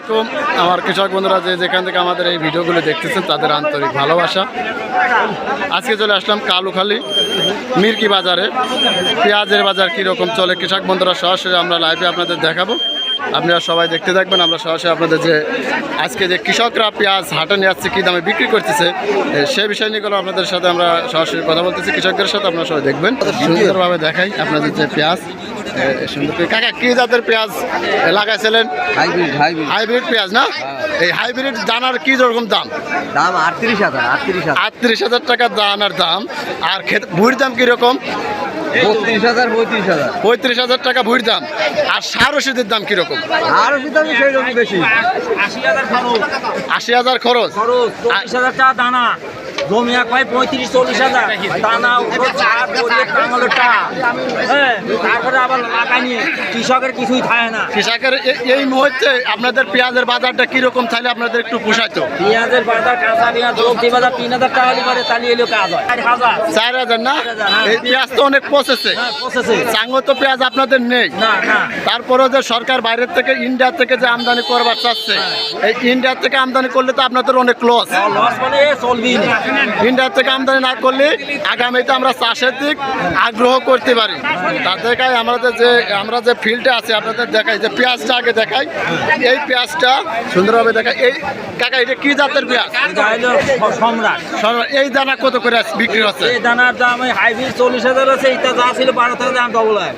আলাইকুম। আমার কৃষক বন্ধুরা যে যেখান থেকে আমাদের এই ভিডিওগুলো দেখতেছেন তাদের আন্তরিক ভালোবাসা। আজকে চলে আসলাম কালুখালি মির্কি বাজারে। পেঁয়াজের বাজার কীরকম চলে? কৃষক বন্ধুরা সরাসরি আমরা লাইভে আপনাদের দেখাবো। আপনারা সবাই দেখতে থাকবেন আমরা সরাসরি আপনাদের যে আজকে যে কৃষকরা পেঁয়াজ হাটে নিয়ে আসছে কী দামে বিক্রি করতেছে এ, সে বিষয় নিয়ে আপনাদের সাথে আমরা সরাসরি কথা বলতেছি। কৃষকদের সাথে আপনারা সবাই দেখবেন। সুন্দরভাবে দেখাই আপনাদের যে পেঁয়াজ। সুন্দর কাকা কি জাতের পেঁয়াজ লাগাইছিলেন? Hybrid hybrid. হাইব্রিড পেঁয়াজ না? এই হাইব্রিড দানার কি রকম দাম? দাম আটত্রিশ হাজার আটত্রিশ হাজার। আটত্রিশ হাজার টাকা দানার দাম। আর খেত ভুঁড়ির দাম কীরকম? বত্রিশ হাজার পঁয়ত্রিশ হাজার। পঁয়ত্রিশ হাজার টাকা ভুঁড়ির দাম। আর সার ওষুধের দাম কীরকম? আর ওষুধ সেই বেশি। আশি হাজার খরচ। আশি হাজার খরচ খরচ চল্লিশ হাজার টাকা দানা। জমি এক ভাই পঁয়ত্রিশ চল্লিশ হাজার। দানা হ্যাঁ তারপরে আবার নিয়ে কৃষকের কিছুই থাকে না। কৃষকের এই মুহূর্তে আপনাদের পেঁয়াজের বাজারটা কীরকম? তাহলে আপনাদের একটু পোষাইতো পেঁয়াজের বাজার কাঁচা পেঁয়াজ বাজার তিন হাজার টাকা হলে পারে তাহলে এলো কাজ হয়। চার হাজার। চার হাজার না? এই পেঁয়াজ তো অনেক পচেছে হ্যাঁ চাঙ্গ তো পেঁয়াজ আপনাদের নেই। তারপরেও যে সরকার বাইরের থেকে ইন্ডিয়া থেকে যে আমদানি করবার চাচ্ছে এই ইন্ডিয়া থেকে আমদানি করলে তো আপনাদের অনেক লস লস মানে না। ইন্ডিয়া থেকে আমদানি না করলে আগামীতে আমরা চাষের দিক আগ্রহ করতে পারি। তার দেখাই আমাদের যে আমরা যে ফিল্ডে আছে আপনাদের দেখাই যে পেঁয়াজটা আগে দেখাই। এই পেঁয়াজটা সুন্দরভাবে দেখাই। এই কাকা এটা কি জাতের পেঁয়াজ? সম্রাট। এই দানা কত করে বিক্রি হচ্ছে? এই দানার দাম হাইব্রিড চল্লিশ হাজার আছে যা ছিল বারো থেকে দাম ডবল হয়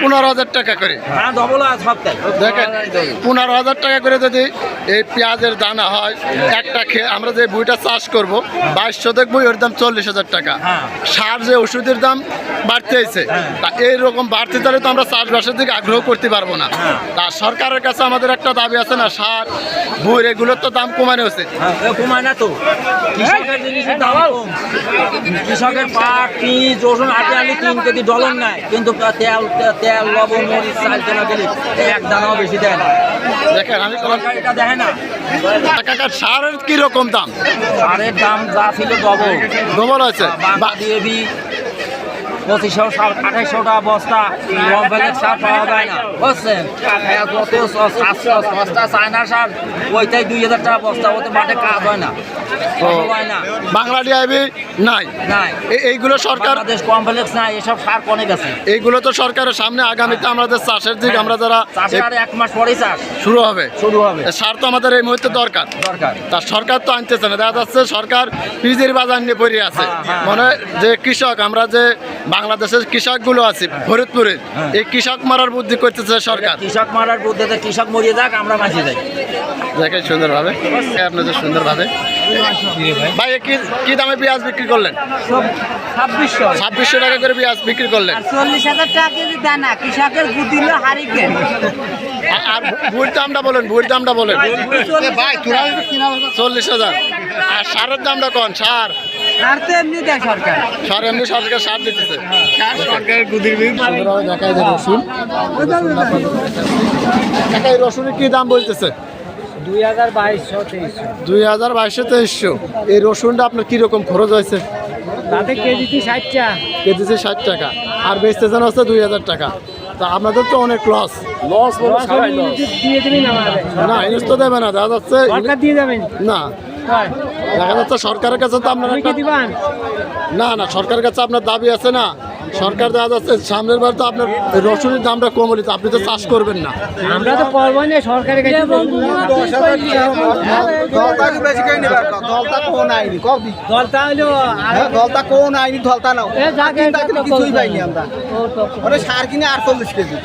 পনেরো হাজার টাকা করে। হ্যাঁ হয় দেখেন পনেরো হাজার টাকা করে যদি এই পেঁয়াজের দানা হয় একটা খেয়ে আমরা যে বইটা চাষ করব বাইশশো দেখব ওর দাম চল্লিশ হাজার টাকা। হ্যাঁ। সার যে ওষুধের দাম বাড়তেছে তা এইরকম বাড়তে তাহলে তো আমরা চাষবাসের দিকে আগ্রহ করতে পারব না। তা সরকারের কাছে আমাদের একটা দাবি আছে না সার বই এগুলোর তো দাম কমানো হচ্ছে হ্যাঁ, কমায় না তো। কৃষকের জিনিসের দাম কম। কৃষকের পাট পিঁচ রসুন হাতে আনলে তিন কেজি ডলর নেয় কিন্তু তেল তেল লবণ মরিচ চাল কেনা গেলে এক দানাও বেশি দেয় না। দেখেন আমি এটা দেখে না। সারের কীরকম দাম? সারের দাম যা ছিল ডবল। ডবল আছে। দিয়ে বি পঁচিশশো আঠাইশশো টাকা বস্তা সার পাওয়া যায় না। বুঝছেন? যত সাতশো সস্তা চায়না সার ওইটাই দুই হাজার টাকা বস্তা ওতে মাঠে কাজ হয় না। ফসল হয় না। বাংলা ডিআইবি নাই? নাই। এইগুলো সরকার কমপ্লেক্স নাই এসব সার কনে গেছে। এইগুলো তো সরকারের সামনে আগামীতে আমাদের চাষের দিক আমরা যারা এক মাস পরেই চাষ। শুরু হবে। শুরু হবে। সার তো আমাদের এই মুহূর্তে দরকার। দরকার। তা সরকার তো আনতেছে না। দেখা যাচ্ছে সরকার পিজির বাজার নিয়ে পড়ে আছে। হ্যাঁ, হ্যাঁ, মানে যে কৃষক আমরা যে বাংলাদেশের কৃষকগুলো আছি ফরিদপুরে হ্যাঁ। এই কৃষক মারার বুদ্ধি করতেছে সরকার। কৃষক মারার বুদ্ধিতে কৃষক মরিয়ে যাক আমরা বাঁচিয়ে যাই। দেখেন সুন্দরভাবে আপনাদের সুন্দরভাবে। ভাই কি কি দামে পেঁয়াজ বিক্রি করলেন? ছাব্বিশশো। টাকা করে পেঁয়াজ বিক্রি করলেন। চল্লিশ হাজার টাকা কেজি দানা কৃষকের বুদ্ধি হারিকেন। আর ভুড়ির দামটা বলেন ভুড়ির দামটা বলেন। চল্লিশ হাজার। আর সারের দামটা কোন? সার। আর তো এমনি দেয় সরকার। সার এমনি সরকার সার দিতেছে। সরকারের গুদির সুন্দরভাবে দেখায় যে রসুন। কাকা এই রসুনের কি দাম বলতেছে? দুই হাজার বাইশশো তেইশশো। দুই হাজার বাইশশো তেইশশো এই রসুনটা আপনার কীরকম খরচ হয়েছে? তাতে কেজিতে ষাটটা কেজিতে ষাট টাকা। আর বেচতেছেন হচ্ছে দুই হাজার টাকা। তা আপনাদের তো অনেক লস লস দিয়ে দেবেন না ইনিশ তো দেবে না দেখা যাচ্ছে দিয়ে যাবেন। না দেখা যাচ্ছে সরকারের কাছে তো আপনার না না সরকারের কাছে আপনার দাবি আছে না। সরকার দেখা যাচ্ছে সামনের বার তো আপনার রসুনের দামটা কম হলে তো আপনি তো চাষ করবেন না। আমরা তো পারব না সরকারের কাছে বেশি কেন নিবার দলটা কোন আইনি কবি দলটা হলো দলটা কোন আইনি দলটা নাও। কিছুই পাইনি আমরা। সার কিনে আটচল্লিশ কেজি।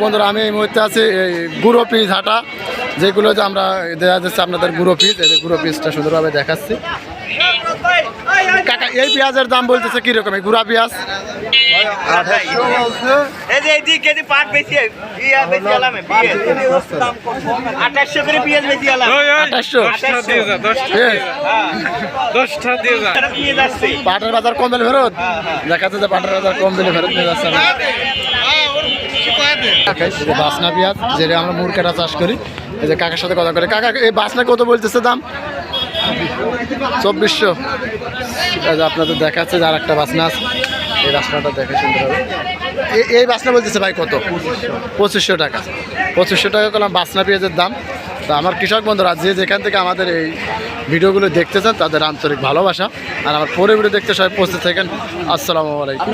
বন্ধুরা আমি এই মুহূর্তে আছি এই গুঁড়ো পিস হাটা যেগুলো যে আমরা দেখা যাচ্ছে আপনাদের গুঁড়ো পিস এই গুঁড়ো পিসটা সুন্দরভাবে দেখাচ্ছি। কাকা এই পেঁয়াজের দাম বলতেছে কীরকম? এই গুঁড়া পেঁয়াজ? পাটের বাজার কম দিলে ফেরত? দেখাচ্ছে যে পাটের বাজার কম দিলে ফেরত নিয়ে যাচ্ছে। বাসনা পেঁয়াজ যেটা আমরা মুরকেটা চাষ করি এই যে কাকার সাথে কথা করে কাকা এই বাসনা কত বলতেছে দাম? চব্বিশশো। আপনাদের দেখাচ্ছে, আর একটা বাসনা আছে। এই বাসনাটা দেখে সুন্দর হবে এই বাসনা বলতেছে ভাই কত? পঁচিশশো টাকা। পঁচিশশো টাকা করলাম বাসনা পেঁয়াজের দাম। তো আমার কৃষক বন্ধুরা, যে যেখান থেকে আমাদের এই ভিডিওগুলো দেখতে চান তাদের আন্তরিক ভালোবাসা। আর আমার পরে ভিডিও দেখতে সবাই পৌঁছে থাকেন। আসসালামু আলাইকুম।